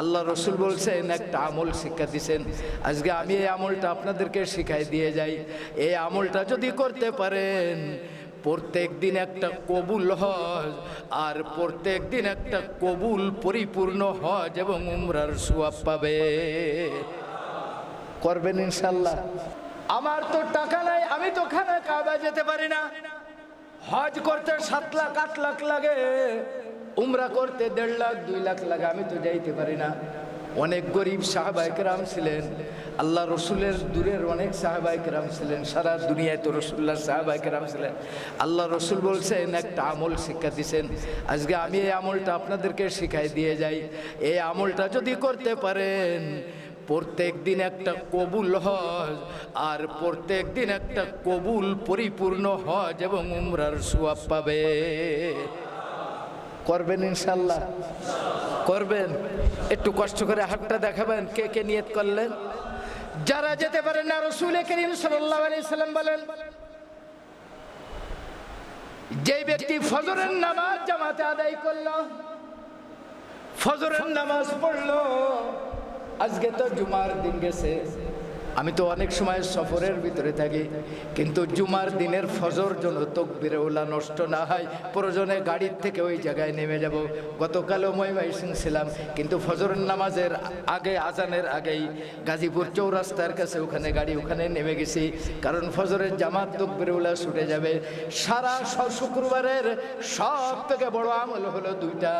আল্লাহ রসুল বলছেন, একটা আমল শিক্ষা দিছেন। আজকে আমি এই আমলটা আপনাদেরকে শিখাই দিয়ে যাই। এই আমলটা যদি করতে পারেন, প্রত্যেক দিন একটা কবুল হজ, আর প্রত্যেক দিন একটা কবুল পরিপূর্ণ হজ এবং উমরার সুয়াব পাবে। করবেন ইনশাল্লাহ আমার তো টাকা নাই, আমি তো খানা কাবা যেতে পারি না। হজ করতে সাত লাখ, আট লাখ লাগে। উমরা করতে দেড় লাখ, দুই লাখ লাগে, আমি তো যাইতে পারি না। অনেক গরিব সাহাবাইকরাম ছিলেন। আল্লাহ রসুলের দূরের অনেক সাহাবাইকরাম ছিলেন। সারা দুনিয়ায় তো রসুল্লাহ সাহাবাইকরাম ছিলেন। আল্লাহ রসুল বলছেন, একটা আমল শিক্ষা দিছেন। আজকে আমি এই আমলটা আপনাদেরকে শিখাই দিয়ে যাই। এই আমলটা যদি করতে পারেন, প্রত্যেক দিন একটা কবুল হজ, আর প্রত্যেক দিন একটা কবুল পরিপূর্ণ হজ এবং উমরার সুয়াব পাবে করবেন ইনশাল্লাহ। করবেন। একটু কষ্ট করে হাতটা দেখাবেন কে কে নিয়ত করলেন। যারা যেতে পারেন না, রসুল করিম সাল্লাহ আলি বলেন যে ব্যক্তি ফজরের নামাজ জামাতে আদায় করল, ফজরের নামাজ পড়ল, আজকে তো জুমার দিন গেছে। আমি তো অনেক সময় সফরের ভিতরে থাকি, কিন্তু জুমার দিনের ফজর জন্য তকবিরে ওলা নষ্ট না হয়, প্রয়োজনে গাড়ির থেকে ওই জায়গায় নেমে যাব। গতকালও মহিমাই সিং ছিলাম কিন্তু ফজরের নামাজের আগে, আজানের আগেই গাজীপুর চৌরাস্তার কাছে ওখানে গাড়ি ওখানে নেমে গেছি, কারণ ফজরের জামাত তকবিরে ওলা ছুটে যাবে। সারা শুক্রবারের সব থেকে বড় আমল হলো দুইটা।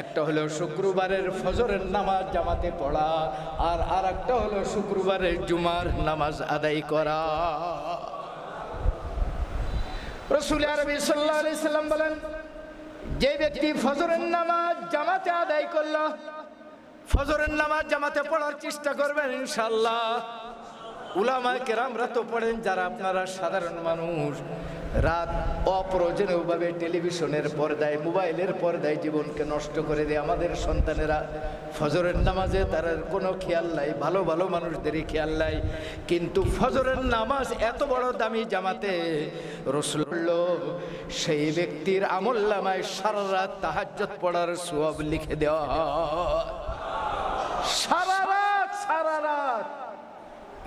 একটা হলো শুক্রবারের ফজরের নামাজ জামাতে পড়া, আর আর একটা হলো শুক্রবারের জুমার নামাজ আদায় করা। রসুল আরবি সাল্লাম বলেন, যে ব্যক্তি ফজরের নামাজ জামাতে আদায় করল, ফজরের নামাজ জামাতে পড়ার চেষ্টা করবেন ইনশাল্লাহ উলামা কেরামরা তো পড়েন যারা আপনারা সাধারণ মানুষ। রাত অপ্রয়োজনীয়ভাবে টেলিভিশনের পর্দায়, মোবাইলের পর্দায় জীবনকে নষ্ট করে দেয়। আমাদের সন্তানেরা ফজরের নামাজে তার কোনো খেয়াল নাই, ভালো ভালো মানুষদেরই খেয়াল নাই। কিন্তু ফজরের নামাজ এত বড় দামি জামাতে রসুল সেই ব্যক্তির আমল্লামায় সারা রাত তাহাজ্জত পড়ার সব লিখে দেওয়া। সারা রাত সারা রাত।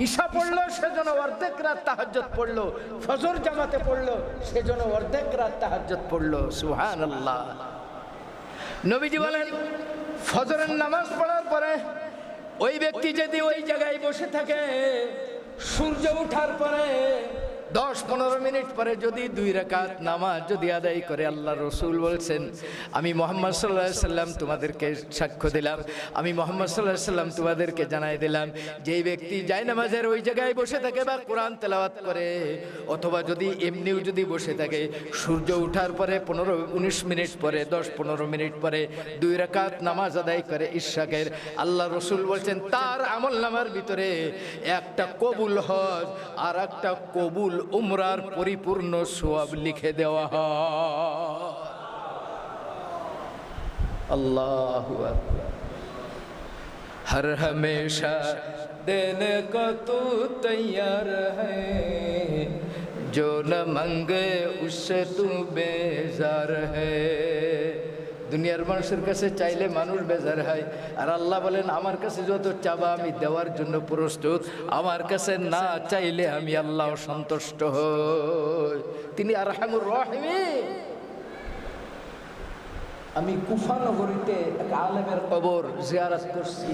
ঈশা পড়ল, সেজন্য অর্ধেক রাত তাহাজত পড়ল। ফজর জামাতে পড়ল, সেজন্য অর্ধেক রাত তাহাজত পড়ল। সুহান আল্লাহ নবীজি বলেন, ফজরের নামাজ পড়ার পরে ওই ব্যক্তি যদি ওই জায়গায় বসে থাকে, সূর্য উঠার পরে দশ পনেরো মিনিট পরে যদি দুই রাকাত নামাজ যদি আদায় করে আল্লাহ রসুল বলছেন, আমি মোহাম্মদ সাল্লাহ সাল্লাম তোমাদেরকে সাক্ষ্য দিলাম, আমি মোহাম্মদ সাল্লাহ সাল্লাম তোমাদেরকে জানাই দিলাম, যেই ব্যক্তি যায় নামাজের ওই জায়গায় বসে থাকে বা কোরআন তেলাওয়াত করে, অথবা যদি এমনিও যদি বসে থাকে, সূর্য ওঠার পরে পনেরো, উনিশ মিনিট পরে, দশ পনেরো মিনিট পরে দুই রাকাত নামাজ আদায় করে ইশাকের, আল্লাহ রসুল বলছেন, তার আমল নামার ভিতরে একটা কবুল হজ আর একটা কবুল উমরার পরিপূর্ণ সোয়াব লিখে দেওয়া হয়। اللہ ہر ہمیشہ دینے کا تو تیار ہے جو نہ منگے اس سے تو بیزار ہے দুনিয়ার মানুষের কাছে চাইলে মানুষ বেজার হয়। আর আল্লাহ বলেন, আমার কাছে যত চাবা আমি দেওয়ার জন্য প্রস্তুত। আমার কাছে না চাইলে আমি আল্লাহ সন্তুষ্ট তিনি আর হামুর আমি কুফা নগরীতে এক আলেমের কবর জিয়ারত করছি।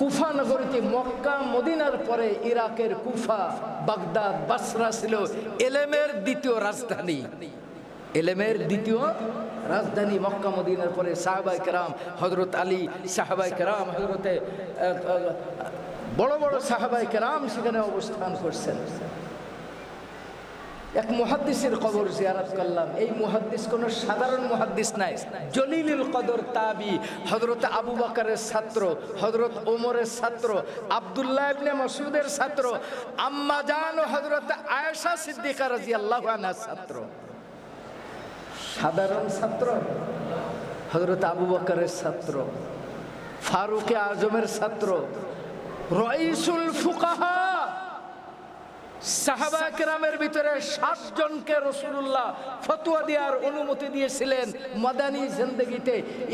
কুফানগরীতে মক্কা, মদিনার পরে ইরাকের কুফা, বাগদাদ, বাসরা ছিল এলেমের দ্বিতীয় রাজধানী। এলেমের দ্বিতীয় রাজধানী মক্কা মদিনার পরে সাহাবাই কেরাম হজরত আলী সাহাবাই কেরাম হজরতে বড় বড় সাহাবাই কেরাম সেখানে অবস্থান করছেন। এক মুহাদ্দিসের কবর জিয়ারত করলাম। এই মুহাদ্দিস কোনো সাধারণ মুহাদ্দিস নাই। জলিলুল কদর তাবি হজরত আবু বকরের ছাত্র হজরত ওমরের ছাত্র, আব্দুল্লাহ ইবনে মাসুদের ছাত্র, আম্মা জান ও হজরত আয়েশা সিদ্দিকা রাদিয়াল্লাহু আনহার ছাত্র। সাধারণ ছাত্র হজরত আবু বকরের ছাত্র ফারুকে আজমের ছাত্র রইসুল ফুকাহা সাহাবা ভিতরে সাতজনকে ফতুয়া অনুমতি দিয়েছিলেন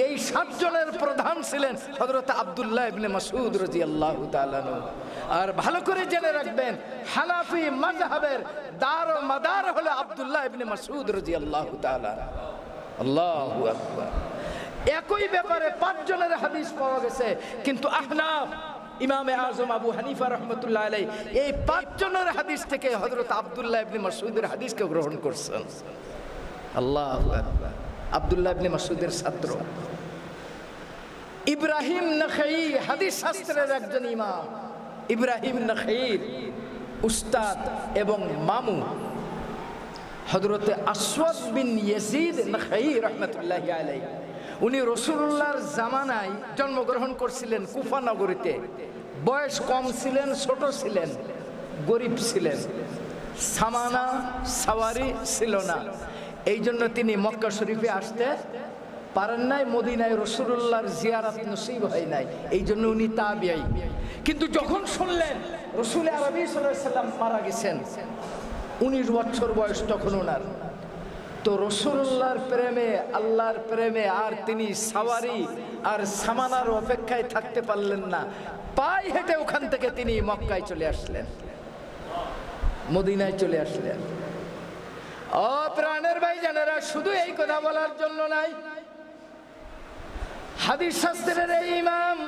এই সাতজনের প্রধান ছিলেন আবদুল্লাহ মাসুদ আর ভালো করে জেনে রাখবেন দার মাদার হলো আবদুল্লাহ ইবনে মাসুদ আল্লাহ আল্লাহু একই ব্যাপারে পাঁচজনের হাদিস পাওয়া গেছে, কিন্তু আহনাফ ইমামে আজম আবু হানিফা রহমতুল্লাহ আলাই এই পাঁচজনের হাদিস থেকে হজরত আবদুল্লাহ ইবনে মাসুদের হাদিসকে গ্রহণ করছেন। আল্লাহ আবদুল্লাহ ইবনে মাসুদের ছাত্র। ইব্রাহিম নখই হাদিস শাস্ত্রের একজন ইমাম। ইব্রাহিম নখীর উস্তাদ এবং মামু। হজরতে আসওয়াদ বিন ইয়াজিদ নখই রহমতুল্লাহ আলাই উনি রসুল্লাহর জামানায় জন্মগ্রহণ করছিলেন কুফা নগরীতে। বয়স কম ছিলেন, ছোট ছিলেন, গরিব ছিলেন। সামানা, সাওয়ারি ছিল না। এই জন্য তিনি মক্কা শরীফে আসতে পারেন নাই, মদিনায় রসুল্লাহর জিয়ারাত নসিব হয় নাই। এই জন্য উনি তাবিয়াই। কিন্তু যখন শুনলেন রসুল আরবি সাল্লাম মারা গেছেন, উনিশ বছর বয়স তখন ওনার। তো রসুল্লাহর প্রেমে, আল্লাহর প্রেমে আর তিনি সাওয়ারি আর সামানার অপেক্ষায় থাকতে পারলেন না। পায়ে হেঁটে ওখান থেকে তিনি মক্কায় চলে আসলেন। মদিনায় চলে আসলেন। ও প্রাণের ভাই জানেরা শুধু এই কথা বলার জন্য নাই। হাদিস শাস্ত্রের এই ইমাম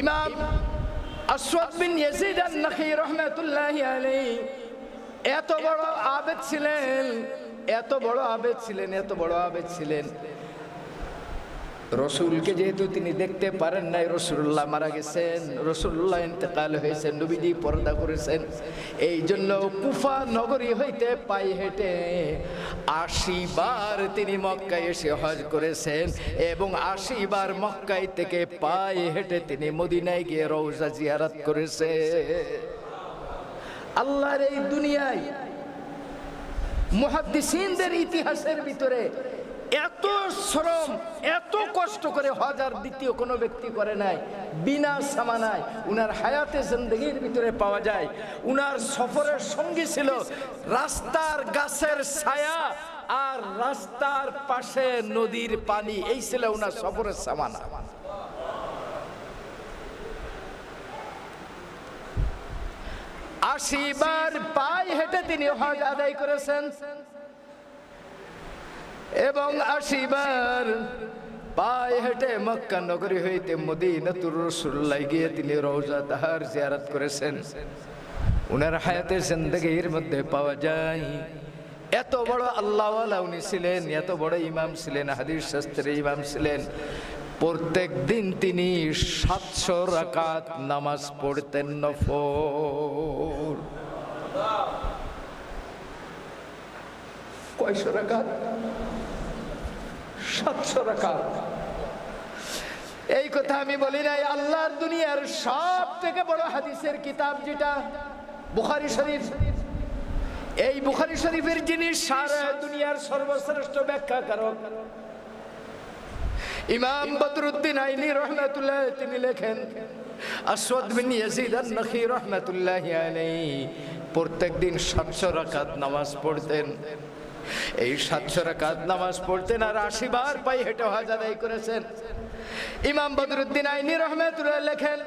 ইমাম আসওয়াদ বিন ইয়াজিদ আন-নাখি রাহমাতুল্লাহি আলাইহি এত বড় আবেদ ছিলেন, এত বড় আবেদ ছিলেন, এত বড় আবেদ ছিলেন। রসুলকে যেহেতু তিনি দেখতে পারেন নাই রসুল্লাহ মারা গেছেন রসুল্লাহ ইন্তেকাল হয়েছেন, নবীজি পর্দা করেছেন। এই জন্য কুফা নগরী হইতে পাই হেঁটে আশি বার তিনি মক্কায় এসে হজ করেছেন এবং আশি বার মক্কায় থেকে পায়ে হেঁটে তিনি মদিনায় গিয়ে রৌজা জিয়ারাত করেছে আল্লাহর এই দুনিয়ায় মুহাদ্দিসিনদের ইতিহাসের ভিতরে এত শ্রম, এত কষ্ট করে হজার দ্বিতীয় কোনো ব্যক্তি করে নাই। বিনা সামানায় উনার হায়াতে জিন্দগির ভিতরে পাওয়া যায়। উনার সফরের সঙ্গী ছিল রাস্তার গাছের ছায়া আর রাস্তার পাশে নদীর পানি। এই ছিল উনার সফরের সামানা। আশি বার পায়ে হেঁটে তিনি হজ আদায় করেছেন। এবং আশি বার পায়ে হেঁটে মক্কা নগরী হইতে মদিনাতুর রসুল্লাহ গিয়ে তিনি রওজা তাহার জিয়ারত করেছেন। উনার হায়াতে জিন্দগির মধ্যে পাওয়া যায়, এত বড় আল্লাহওয়ালা উনি ছিলেন, এত বড় ইমাম ছিলেন, হাদিস শাস্ত্রের ইমাম ছিলেন। প্রত্যেক দিন তিনি সাতশো রাকাত নামাজ পড়তেন নফর কয়শো রাকাত? সাতশো রাকাত। এই কথা আমি বলি নাই, আল্লাহর দুনিয়ার সব থেকে বড় হাদিসের কিতাব যেটা? বুখারি শরীফ। এই বুখারি শরীফের জিনিস সারা দুনিয়ার সর্বশ্রেষ্ঠ ব্যাখ্যা কারক ইমাম বদরুদ্দিন আইনি রহমাতুল্লাহ তিনি লেখেন, আসওয়াদ বিন ইয়াজিদ আন-নখি রহমাতুল্লাহি আলাইহি, প্রত্যেক দিন 700 রাকাত নামাজ পড়তেন। এই 700 রাকাত নামাজ পড়তেন আর 80 বার পাই হেঁটে হজ আদায় করেছেন। ইমাম বদরুদ্দিন আইনি রহমাতুল্লাহ লেখেন,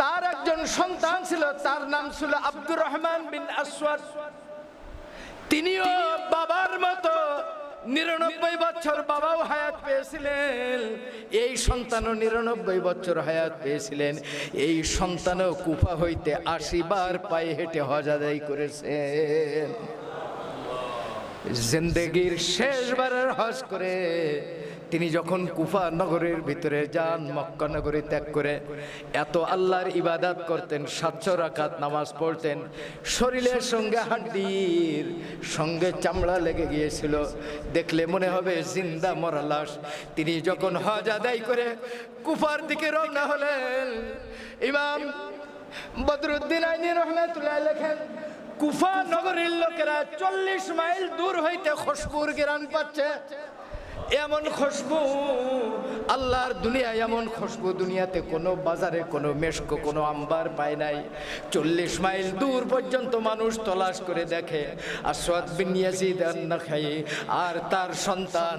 তার একজন সন্তান ছিল, তার নাম ছিল আব্দুর রহমান বিন আসওয়াদ। তিনিও বাবার মতো নিরানব্বই বছর বাবাও হায়াত পেয়েছিলেন। এই সন্তানও নিরানব্বই বছর হায়াত পেয়েছিলেন। এই সন্তানও কুফা হইতে আশি বার পায়ে হেঁটে হজাদাই আদায় করেছেন। জিন্দেগির শেষবারের হজ করে তিনি যখন কুফা নগরের ভিতরে যান, মক্কা নগরী ত্যাগ করে এত আল্লাহর ইবাদাত করতেন, সাতশো রাকাত নামাজ পড়তেন, শরীরের সঙ্গে হাড্ডির সঙ্গে চামড়া লেগে গিয়েছিল। দেখলে মনে হবে জিন্দা মরা লাশ। তিনি যখন হজ আদায় করে কুফার দিকে রওনা হলেন, ইমাম বদরুদ্দিন আইনি রহমাতুল্লাহ লেখেন, কুফা নগরীর লোকেরা চল্লিশ মাইল দূর হইতে খুশবুর গিরান পাচ্ছে। এমন খুশবু, আল্লাহর দুনিয়া এমন খুশবু, দুনিয়াতে কোনো বাজারে কোনো মেশকো, কোনো আম্বার পায় নাই। চল্লিশ মাইল দূর পর্যন্ত মানুষ তলাশ করে দেখে, আসওয়াদ বিন আন-নাখাই আর তার সন্তান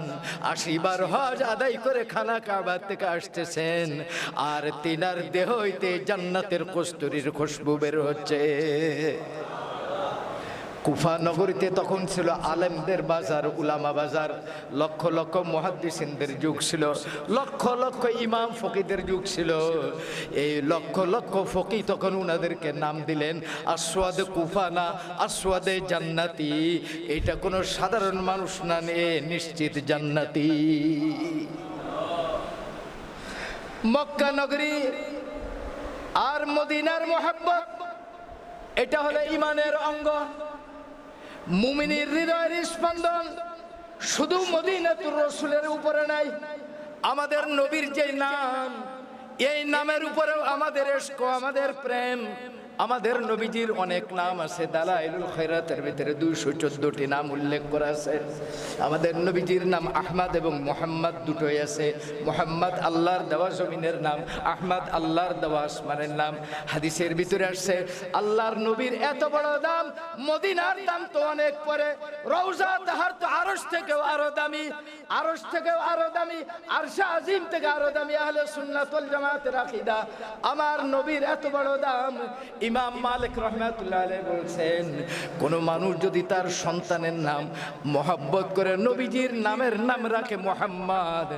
আশিবার হজ আদায় করে খানা কাবার থেকে আসতেছেন, আর তিনার দেহ হইতে জান্নাতের কস্তুরির খুশবু বের হচ্ছে। কুফা নগরীতে তখন ছিল আলেমদের বাজার, উলামা বাজার, লক্ষ লক্ষ মহাদ্দিসিনদের যুগ ছিল, লক্ষ লক্ষ ইমাম ফকিদের যুগ ছিল। এই লক্ষ লক্ষ ফকি তখন উনাদেরকে নাম দিলেন আসওয়াদ কুফা না আসওয়াদে জান্নাতি। এটা কোনো সাধারণ মানুষ না নিয়ে নিশ্চিত জান্নাতি। মক্কা নগরী আর মদিনার মোহাব্বত, এটা হলো ইমানের অঙ্গ। মুমিনের হৃদয়ের স্পন্দন শুধু মদিনাতুর রসুলের উপরে নাই, আমাদের নবীর যে নাম, এই নামের উপরেও আমাদের এস্ক আমাদের প্রেম। আমাদের নবীজির অনেক নাম আছে, দালাইলুল খৈরাতের ভিতরে দুইশো চোদ্দটি নাম উল্লেখ করা আছে। আমাদের নবীজির নাম আহমদ এবং মোহাম্মদ দুটোই আছে। মোহাম্মদ আল্লাহর দেওয়া জমিনের নাম, আহমদ আল্লাহর দেওয়া আসমানের নাম। হাদিসের ভিতরে আসছে, আল্লাহর নবীর এত বড় দাম, মদিনার দাম তো অনেক পরে। রৌজা তাহার তো আরস থেকেও আরও দামি আরস থেকেও আরও দামি, আরশা আজিম থেকে আরও দামি, আহলে সুন্নাতুল জামাতের আকীদা। আমার নবীর এত বড় দাম ইমাম মালিক রহমাতুল্লাহ আলাইহি বলছেন, কোন মানুষ যদি তার সন্তানের নাম মোহাব্বত করে নবীজির নামের নাম রাখে মোহাম্মদ,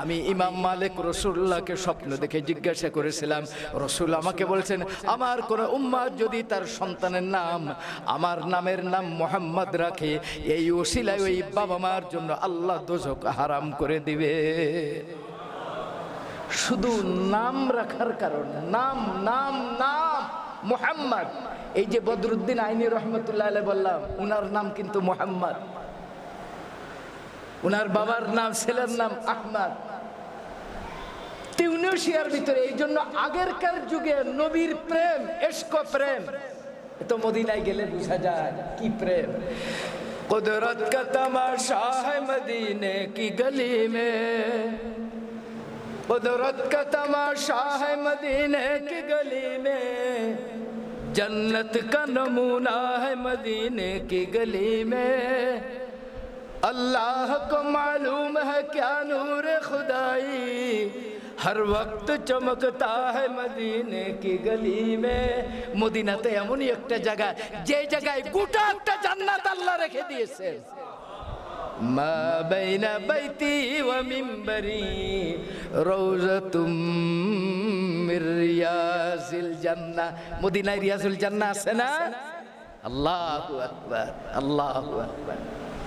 আমি ইমাম মালিক রসুল্লাহকে স্বপ্ন দেখে জিজ্ঞাসা করেছিলাম, রসুল আমাকে বলছেন, আমার কোন উম্মাদ যদি তার সন্তানের নাম, আমার নামের নাম মোহাম্মদ রাখে, এই ওসিলায় ওই বাবা মার জন্য আল্লাহ দোজক হারাম করে দিবে। শুধু নাম রাখার কারণ, নাম নাম নাম। মোহাম্মদ। এই যে বদরুদ্দিন আইনি রহমতুল্লাহ বললাম, উনার নাম কিন্তু মোহাম্মদ। উনার বাবার নাম, ছেলের নাম আহমদ। তিউনেশিয়ার ভিতরে এই জন্য আগেরকার যুগে নবীর প্রেম এসকো প্রেম। তো মদিনায় গেলে বোঝা যায় কি প্রেম। কুদরত کا تماشا ہے مدینے کی گلی میں قدرت کا تماشا ہے مدینے کی گلی जन्नत का नमूना है मदीने की गली में अल्लाह को मालूम है क्या नूर खुदाई हर वक्त चमकता है मदीने की गली में মদিনাতে এমনই একটা জায়গা যে জায়গায় গোটা একটা জান্নাত আল্লাহ রেখে দিয়েছেন বাইতি ওয়া মিম্বরি রওজাতুম মির রিয়াজিল জান্নাহ। মদিনায় রিয়াজুল জান্নাহ আছে না? আল্লাহু আকবার আল্লাহু আকবার।